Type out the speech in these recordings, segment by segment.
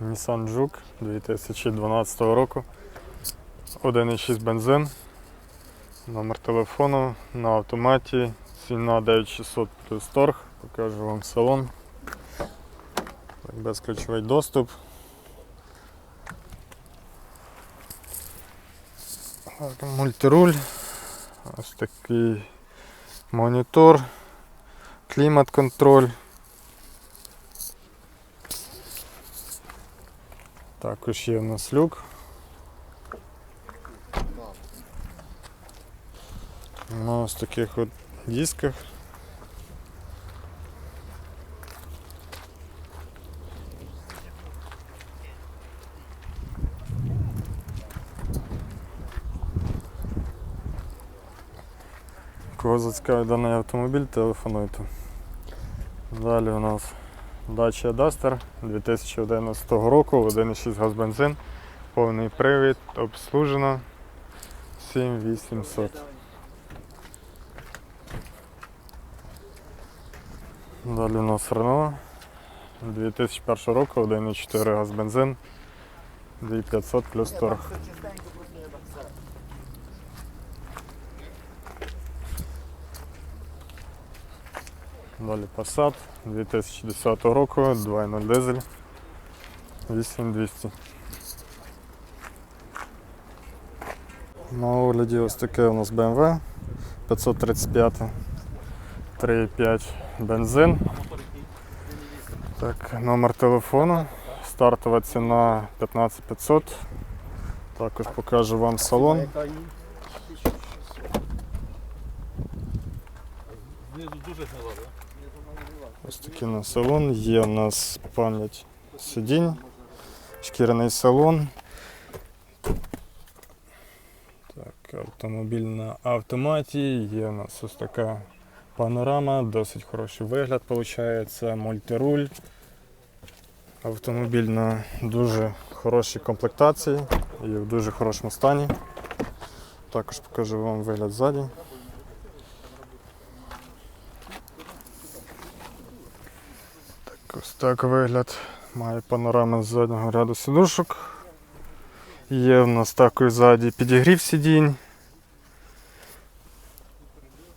Nissan Juke 2012 року. 1,6 бензин. Номер телефону на автоматі. Ціна 9600 плюс торг. Покажу вам салон. Безключовий доступ. Мультируль. Ось такий монітор. Клімат-контроль. Також є в нас люк. На ось таких от дисках. Кого зацікавить даний автомобіль, телефонуйте. Далі у нас Dacia Duster 2011 року, 1,6 газ бензин, повний привід, обслужено 7800. Далі у нас Renault 2001 року, 1,4 газ бензин, 2500 плюс торг. Далі Passat 2010 року, 2.0 дизель, 8200. На огляді ось таке у нас BMW 535 3.5 бензин. Так, номер телефону. Стартова ціна 15500. Також покажу вам салон. Знизу дуже гнила, так? Ось такий у нас салон. Є у нас пам'ять сидінь, шкіряний салон. Так, автомобіль на автоматі. Є у нас ось така панорама, досить хороший вигляд виходить, мультируль. Автомобіль на дуже хорошій комплектації і в дуже хорошому стані. Також покажу вам вигляд ззаді. Ось так вигляд має панорама з заднього ряду сидушок. Є в нас також ззаді підігрів сидінь.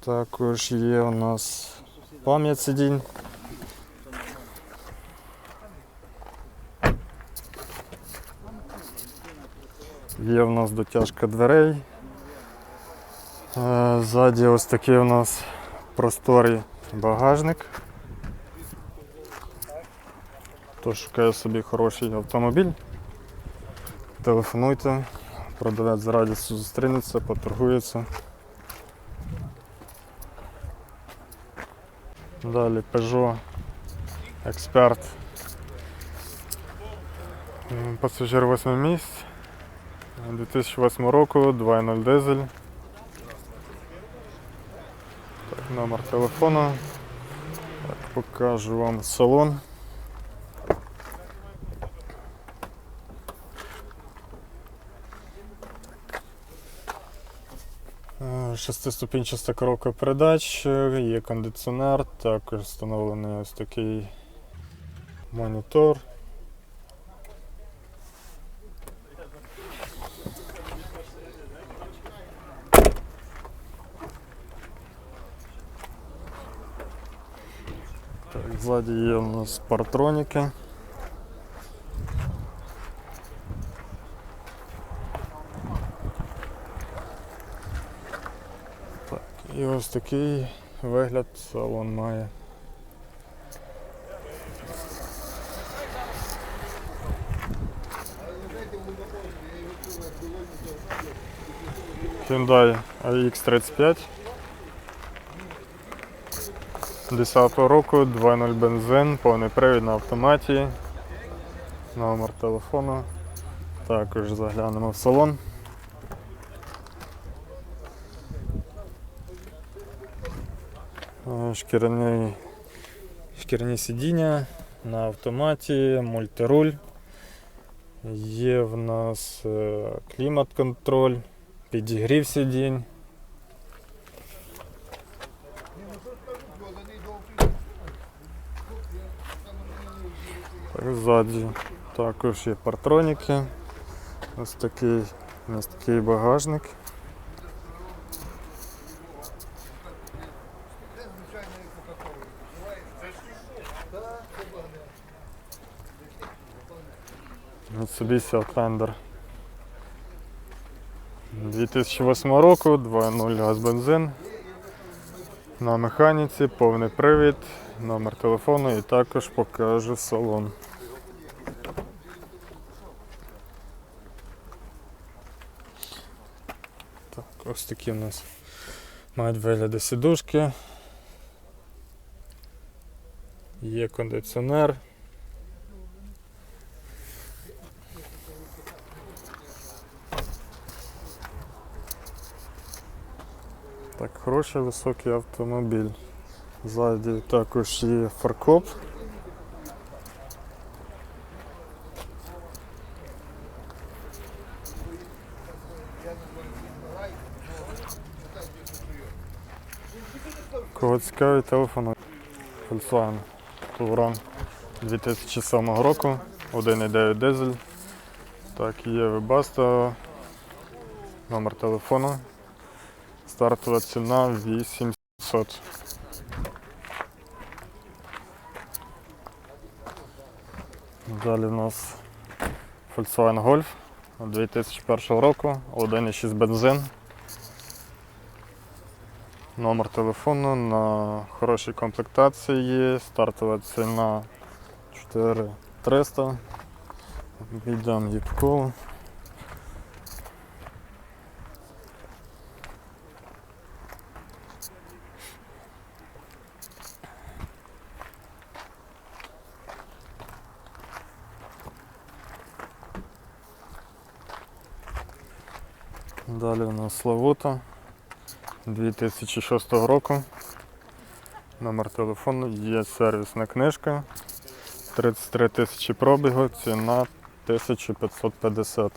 Також є у нас пам'ять сидінь. Є в нас дотяжка дверей. Е, Ззаді ось такий у нас просторий багажник. Хто шукає собі хороший автомобіль, телефонуйте, продавець з радістю зустрінеться, поторгується. Далі Peugeot Експерт. Пасажир 8 місць. 2008 року, 2.0 дизель. Так, номер телефону. Так, покажу вам салон. Шестиступінчаста коробка передач, е, є кондиціонер, також встановлений ось такий монітор. Так, ззаді є у нас партроніки. Ось такий вигляд салон має. Hyundai AX35 10 року, 2.0 бензин, повний привід на автоматі, номер телефону. Також заглянемо в салон. Е, Шкіряний, шкіряні сидіння на автоматі, мультируль. Є в нас е, клімат-контроль, підігрів сидінь. Так, ззаді Також є партроніки. Ось такий місткий багажник. Mitsubishi Outlander 2008 року, 2.0 газ бензин. На механіці, повний привід, номер телефону і також покажу салон. Так, ось такі у нас мають вигляди сідушки. Є кондиціонер. Так, хороший високий автомобіль. Ззаді також є фаркоп. Кого цікавий телефон Volkswagen Touran 2007 року, 1,9 дизель. Так, є Webasto, номер телефону. Стартова ціна 800. Далі у нас Volkswagen Golf 2001 року, 1,6 бензин. Номер телефону на хорошій комплектації є. Стартова ціна 4300. Йдемо її Далі у нас Славута 2006 року. Номер телефону, є сервісна книжка. 33 тисячі пробігу, ціна 1550.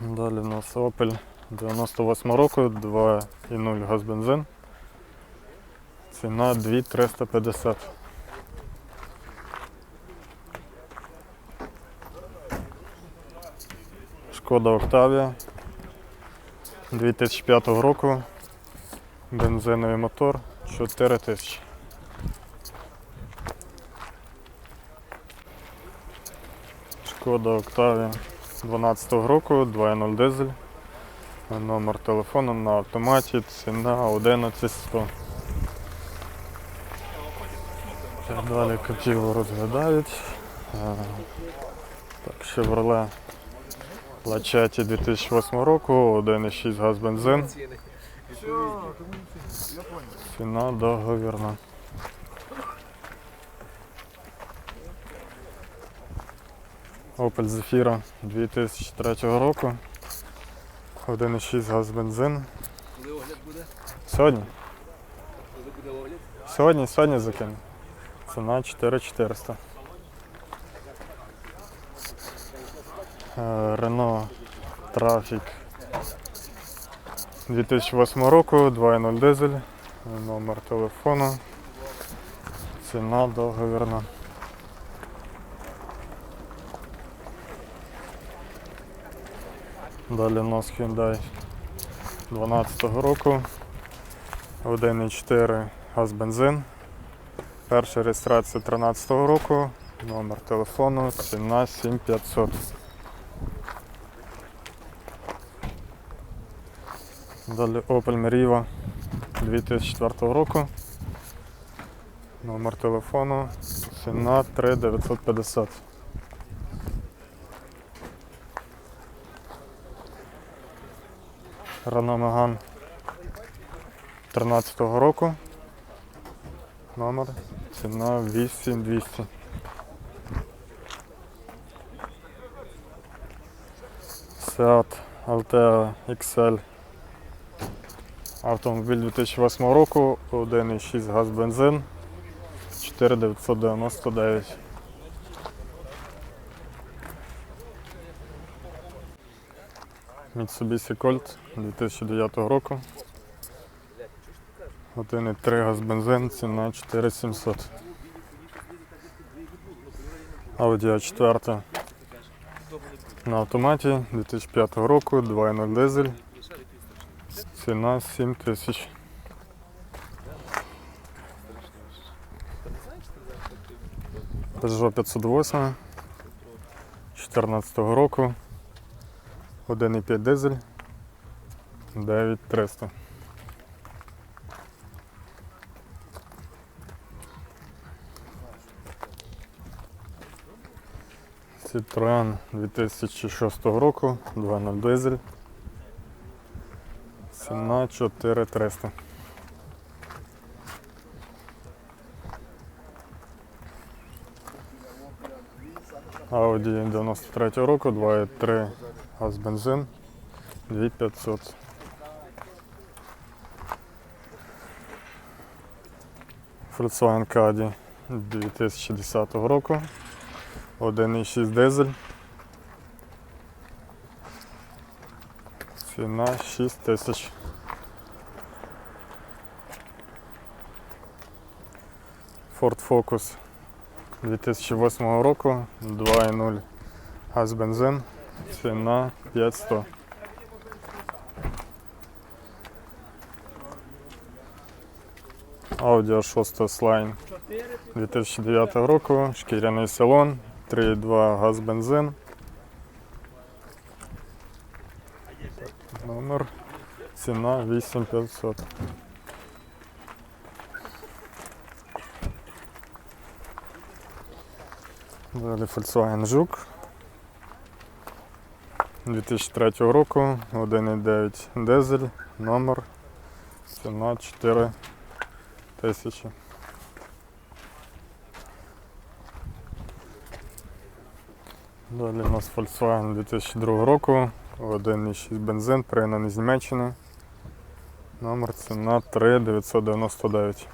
Далі у нас Opel 98 року, 2,0 газ бензин. Ціна 2350. Шкода Октавія 2005 року. Бензиновий мотор 4000. Шкода Октавія 12 року, 2.0 дизель. Номер телефону на автоматі, ціна 11100. Далі Captiva розглядають. Е, Так, Chevrolet Лачаті 2008 року, 1,6 газ бензин. Ціна договірна. Opel Zafira 2003 року. 1,6 газ бензин. Коли огляд буде? Сьогодні. Коли буде огляд? Сьогодні, сьогодні закину. Ціна 4400. Renault Trafic 2008 року, 2.0 дизель, номер телефону, ціна договірна. Далі у нас Hyundai 12 року, 1.4 газ бензин. Перша реєстрація 13 року, номер телефону, ціна 7500. Далі Opel Meriva 2004 року. Номер телефону, ціна 3950. Renault Megane 13 року. Номер, ціна 8200. Seat Altea XL. Автомобіль 2008 року, 1,6 газ бензин, 4999. Mitsubishi Colt 2009 року. 1,3 газ бензин, ціна 4700. Audi A4 на автоматі 2005 року, 2.0 дизель, ціна 7000. Peugeot 508 14 року, 1,5 дизель, 9300. Citroen 2006 року, 2.0 дизель. Ціна 4300. Audi 93 року, 2.3 газ бензин, 2500. Volkswagen Caddy 2010 року, 1,6 дизель. Ціна 6 тисяч. Ford Focus 2008 року, 2,0 газ бензин, ціна 500. Audi A6 Slime 2009 року, шкіряний салон, 3,2 газ бензин. Номер, ціна 8500. Далі Volkswagen Жук 2003 року, 1,9 дизель, номер, ціна 4 тисячі. Далі у нас Volkswagen 2002 року, 1,6 бензин, пригнаний з Німеччини. Номер ціна 3 999.